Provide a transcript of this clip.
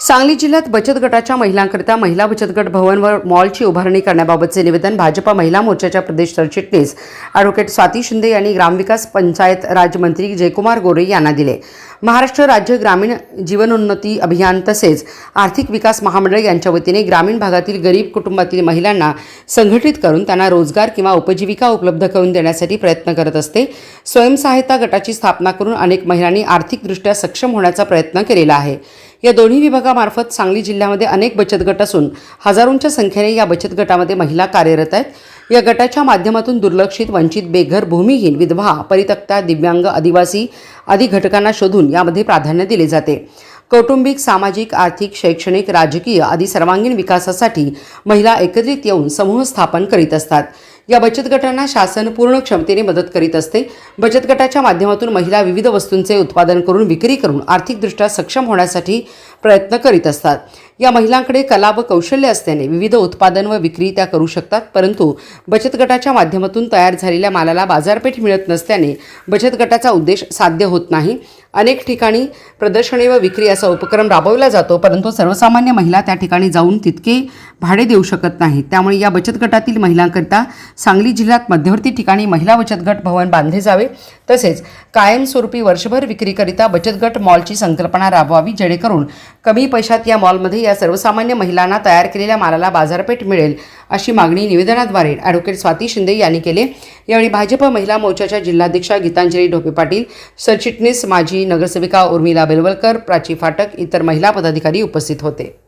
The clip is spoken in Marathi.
सांगली जिल्ह्यात बचत गटाच्या महिलांकरिता महिला बचत गट भवनवर मॉलची उभारणी करण्याबाबतचे निवेदन भाजपा महिला मोर्चाच्या प्रदेश सरचिटणीस ॲडव्होकेट स्वाती शिंदे यांनी ग्रामविकास पंचायत राज्यमंत्री जयकुमार गोरे यांना दिले. महाराष्ट्र राज्य ग्रामीण जीवनोन्नती अभियान तसेच आर्थिक विकास महामंडळ यांच्या वतीने ग्रामीण भागातील गरीब कुटुंबातील महिलांना संघटित करून त्यांना रोजगार किंवा उपजीविका उपलब्ध करून देण्यासाठी प्रयत्न करत असते. स्वयंसहायता गटाची स्थापना करून अनेक महिलांनी आर्थिकदृष्ट्या सक्षम होण्याचा प्रयत्न केलेला आहे. या दोन्ही विभागामार्फत सांगली जिल्ह्यामध्ये अनेक बचत गट असून हजारोंच्या संख्येने या बचत गटामध्ये महिला कार्यरत आहेत. या गटाच्या माध्यमातून दुर्लक्षित वंचित बेघर भूमिहीन विधवा परितक्ता दिव्यांग आदिवासी आदी घटकांना शोधून यामध्ये प्राधान्य दिले जाते. कौटुंबिक सामाजिक आर्थिक शैक्षणिक राजकीय आदी सर्वांगीण विकासासाठी महिला एकत्रित येऊन समूह स्थापन करीत असतात. या बचत गटांना शासन पूर्ण क्षमतेने मदत करीत असते. बचत गटाच्या माध्यमातून महिला विविध वस्तूंचे उत्पादन करून विक्री करून आर्थिकदृष्ट्या सक्षम होण्यासाठी प्रयत्न करीत असतात. या महिलांकडे कला व कौशल्य असल्याने विविध उत्पादन व विक्री त्या करू शकतात परंतु बचत गटाच्या माध्यमातून तयार झालेल्या मालाला बाजारपेठ मिळत नसल्याने बचत गटाचा उद्देश साध्य होत नाही. अनेक ठिकाणी प्रदर्शने व विक्री असा उपक्रम राबवला जातो परंतु सर्वसामान्य महिला त्या ठिकाणी जाऊन तितके भाडे देऊ शकत नाहीत. त्यामुळे या बचत गटातील महिलांकरिता सांगली जिल्ह्यात मध्यवर्ती ठिकाणी महिला बचत गट भवन बांधले जावे. तसेच कायमस्वरूपी वर्षभर विक्रीकरिता बचत गट मॉलची संकल्पना राबवावी जेणेकरून कमी पैशात या मॉलमध्ये या सर्वसामान्य महिलांना तयार केलेल्या मालाला बाजारपेठ मिळेल अशी मागणी निवेदनाद्वारे ॲडव्होकेट स्वाती शिंदे यांनी केले. यावेळी भाजप महिला मोर्चाच्या जिल्हाध्यक्षा गीतांजली ढोपे पाटील सरचिटणीस माजी नगरसेविका उर्मिला बेलवलकर प्राची फाटक इतर महिला पदाधिकारी उपस्थित होते.